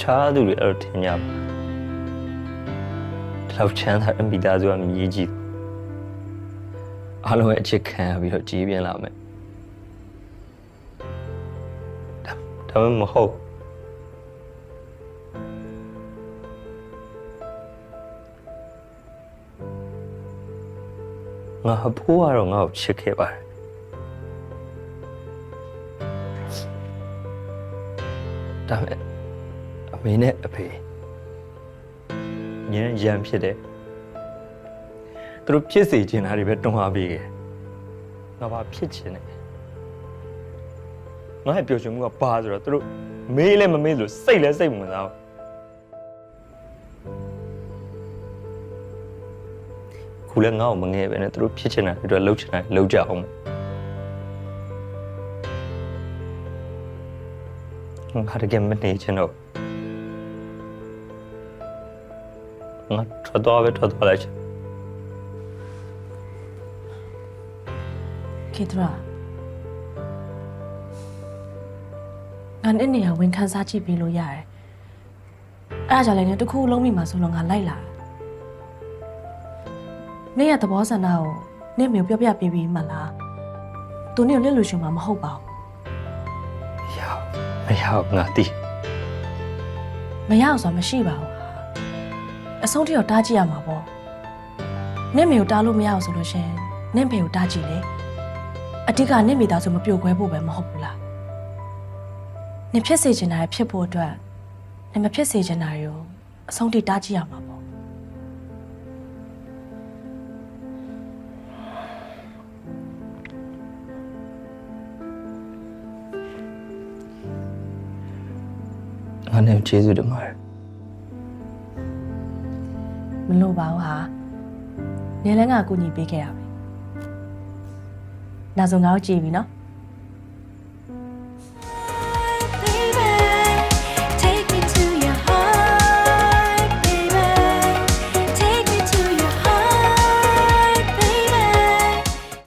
ခြားသူတွေအဲ့လိုထင်ကြပါဒီလောက်ချမ်းသာတဲ့မိသားစုကမြည်ကြည့်အားလုံးရဲ့အချစ်ခံရပြီးတော့ကြီးပြင်းလာမယ်ဒါဒါမှမဟုတ်ငါအဖိုးကတော့ငါ့ကိုချစ်ခဲ့ပါတယ်ဒါပေမဲ့ အမေနဲ့အဖေညံရံဖြစ်တယ်သူတို့ဖြစ်စေချင်တာတွေပဲတွန်းအားပေးခဲ့ငါဘာဖြစ်ချင်တယ်ငါ့ရဲ့ပျော်ရွှင်မှုကဘာဆိုတော့သူတို့မေးလဲမမေးလို့စိတ်လဲစိတ်မဝင်စားဘူးခုလဲငါ့ကိုမငဲပဲနဲ့သူတို့ဖြစ်ချင်တာတွေအတွက်လှုပ်ချင်တာတွေလှုပ်ကြအောင်ငါတကယ်မနေချင်တော့ ငါထွက်သွားပဲထွက်သွားလိုက်ချင်ခေတရာငါနဲ့နေရဝင်ခန်းစားကြည့်ပြီးလို့ရတယ်အဲ့ဒါကြောင့်လည်းတစ်ခုလုံးမိမှာဆိုတော့ငါလိုက်လာနေရသဘောဆန္ဒကိုနေမျိုးပြောပြပေးပြီးမှလားသူနေကိုလက်လို့ရှင်မှာမဟုတ်ပါဘူးမရဘူးမရဘူးငါတီးမရအောင်ဆိုတာမရှိပါဘူး အဆုံးထိတော့တားကြည့်ရမှာပေါ့နေမေကိုတားလို့မရအောင်ဆိုလို့ရှရင်နေဖေကိုတားကြည့်လေအတိကနေမိသားစုမပြိုကွဲဖို့ပဲမဟုတ်ဘူးလားနေဖြစ်စေချင်တာရဖြစ်ဖို့အတွက်နေမဖြစ်စေချင်တာရောအဆုံးထိတားကြည့်ရမှာပေါ့ငါနဲ့ကျေးဇူးတင်ပါတယ် မလို့ပါဘူးဟာနေလည်းငါကူညီပေးခဲ့ရပြီနောက်ဆုံးငါတို့ကြည့်ပြီနော်